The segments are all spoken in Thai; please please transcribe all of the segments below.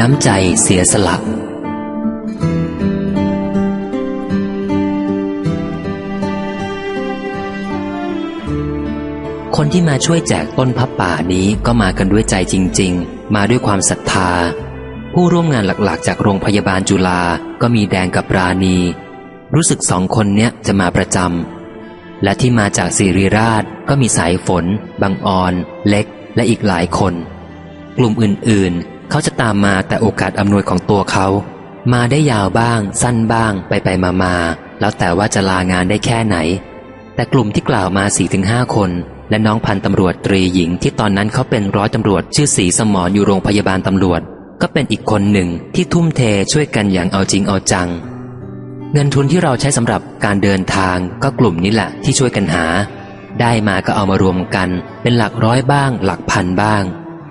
น้ำใจเสียสละ คนที่มาช่วยแจกต้นพับป่านี้ก็มากันด้วยใจจริง ๆ มาด้วยความศรัทธา ผู้ร่วมงานหลักๆ จากโรงพยาบาลจุฬาก็มีแดงกับราณี รู้สึกสองคนเนี้ยจะมาประจำและที่มาจากสิริราชก็มีสายฝน บางออน เล็ก และอีกหลายคน กลุ่มอื่นๆ เขาจะตามมาแต่โอกาสอำนวยของตัวเขา มาได้ยาวบ้าง สั้นบ้างไปไปมามาแล้วแต่ว่าจะลางานได้แค่ไหน แต่กลุ่มที่กล่าวมา 4-5ถึงคน และน้องพันตำรวจตรีหญิงที่ตอนนั้นเขาเป็นร้อยตำรวจชื่อสีสมรอยู่โรงพยาบาลตำรวจ ก็เป็นอีกคนหนึ่งที่ทุ่มเทช่วยกันอย่างเอาจริงเอาจัง เงินทุนที่เราใช้สำหรับการเดินทางก็กลุ่มนี้แหละที่ช่วยกันหา ได้มาก็เอามารวมกัน เป็นหลักร้อยบ้าง หลักพันบ้าง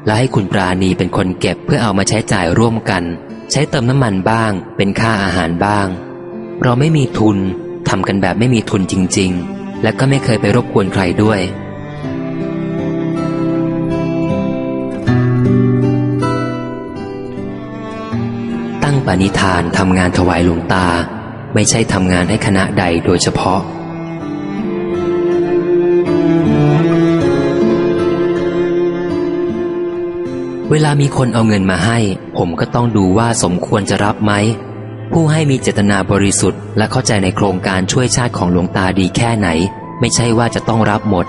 แล้วให้คุณปราณีเป็นคนเก็บเพื่อเอามาใช้จ่ายร่วมกัน ใช้เติมน้ำมันบ้าง เป็นค่าอาหารบ้าง เราไม่มีทุนทำกันแบบไม่มีทุนจริง ๆ และก็ไม่เคยไปรบกวนใครด้วยตั้งปณิธานทำงานถวายหลวงตา ไม่ใช่ทำงานให้คณะใดโดยเฉพาะ เวลามีคนเอาเงินมาให้ ผมก็ต้องดูว่าสมควรจะรับไหม ผู้ให้มีเจตนาบริสุทธิ์ และเข้าใจในโครงการช่วยชาติของหลวงตาดีแค่ไหน ไม่ใช่ว่าจะต้องรับหมด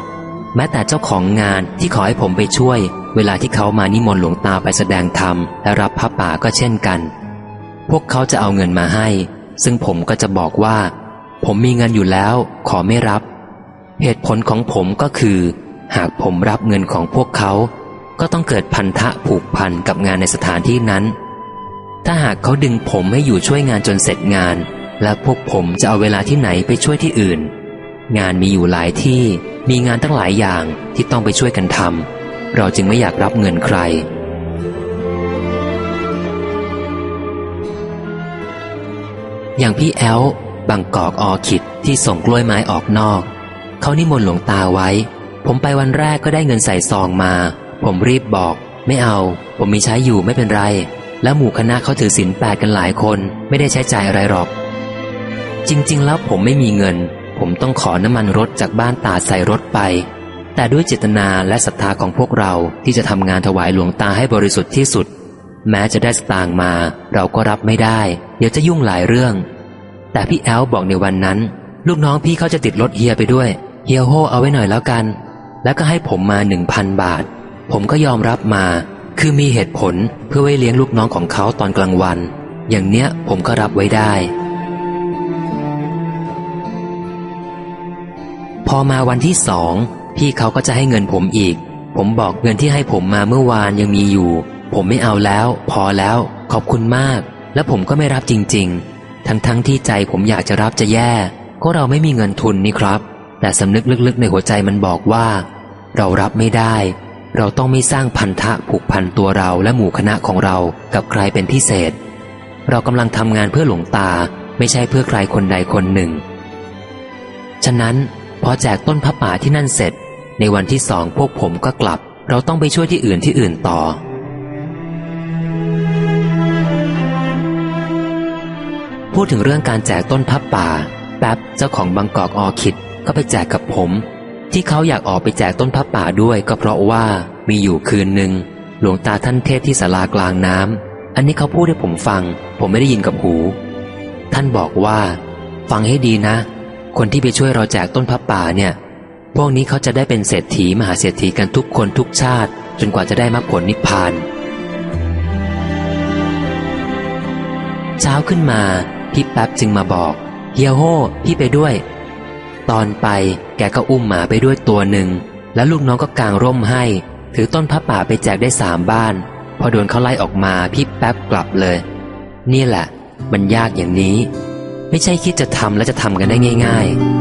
แม้แต่เจ้าของงานที่ขอให้ผมไปช่วย เวลาที่เขามานิมนต์หลวงตาไปแสดงธรรมและรับพระป่าก็เช่นกัน พวกเขาจะเอาเงินมาให้ ซึ่งผมก็จะบอกว่า ผมมีเงินอยู่แล้ว ขอไม่รับ เหตุผลของผมก็คือ หากผมรับเงินของพวกเขา ก็ต้องเกิดพันธะผูกพันกับงานในสถานที่นั้น ถ้าหากเขาดึงผมให้อยู่ช่วยงานจนเสร็จงาน และพวกผมจะเอาเวลาที่ไหนไปช่วยที่อื่น งานมีอยู่หลายที่มีงานตั้งหลายอย่างที่ต้องไปช่วยกันทำเราจึงไม่อยากรับเงินใคร อย่างพี่แอลบางกอกออคิดที่ส่งกล้วยไม้ออกนอก เขานิมนต์หลวงตาไว้ ผมไปวันแรกก็ได้เงินใส่ซองมา ผมรีบบอก ไม่เอา ผมมีใช้อยู่ไม่เป็นไร แล้วหมู่คณะเขาถือศีลแปดกันหลายคนไม่ได้ใช้จ่ายอะไรหรอก จริง ๆ แล้วผมไม่มีเงิน ผมต้องขอน้ำมันรถจากบ้านตาใส่รถไป แต่ด้วยเจตนาและศรัทธาของพวกเราที่จะทำงานถวายหลวงตาให้บริสุทธิ์ที่สุด แม้จะได้สตางมา เราก็รับไม่ได้ เดี๋ยวจะยุ่งหลายเรื่อง แต่พี่แอลบอกในวันนั้น ลูกน้องพี่เขาจะติดรถเฮียไปด้วยเฮียโฮเอาไว้หน่อยแล้วกัน แล้วก็ให้ผมมาหนึ่งพันบาท ผมก็ยอมรับมา คือมีเหตุผลเพื่อไว้เลี้ยงลูกน้องของเขาตอนกลางวัน อย่างเนี้ยผมก็รับไว้ได้ พอมาวันที่สอง พี่เขาก็จะให้เงินผมอีก ผมบอกเงินที่ให้ผมมาเมื่อวานยังมีอยู่ ผมไม่เอาแล้ว พอแล้ว ขอบคุณมาก และผมก็ไม่รับจริง ๆ ทั้งๆทที่ใจผมอยากจะรับจะแย่ ก็เราไม่มีเงินทุนนี่ครับ แต่สำนึกลึกๆในหัวใจมันบอกว่า เรารับไม่ได้ เราต้องไม่สร้างพันธะผูกพันตัวเราและหมู่คณะของเรากับใครเป็นพิเศษ เรากำลังทำงานเพื่อหลวงตาไม่ใช่เพื่อใครคนใดคนหนึ่ง ฉะนั้นพอแจกต้นพระป่าที่นั่นเสร็จ ในวันที่สองพวกผมก็กลับ เราต้องไปช่วยที่อื่นที่อื่นต่อ พูดถึงเรื่องการแจกต้นพับป่า แป๊บเจ้าของบางกอกออคิดก็ไปแจกกับผม ที่เขาอยากออกไปแจกต้นพับป่าด้วยก็เพราะว่ามีอยู่คืนหนึ่งหลวงตาท่านเทศที่ศาลากลางน้ำอันนี้เขาพูดให้ผมฟัง ผมไม่ได้ยินกับหู ท่านบอกว่า ฟังให้ดีนะ คนที่ไปช่วยเราแจกต้นพับป่าเนี่ย พวกนี้เขาจะได้เป็นเศรษฐีมหาเศรษฐีกันทุกคนทุกชาติ จนกว่าจะได้มรรคผลนิพพานเช้าขึ้นมา พี่แป๊บจึงมาบอกเฮียโฮพี่ไปด้วย ตอนไป แกก็อุ้มหมาไปด้วยตัวหนึ่ง แล้วลูกน้องก็กางร่มให้ ถือต้นพระป่าไปแจกได้สามบ้าน พอโดนเขาไล่ออกมาพี่แป๊บกลับเลย นี่แหละ มันยากอย่างนี้ ไม่ใช่คิดจะทำแล้วจะทำกันได้ง่าย ๆ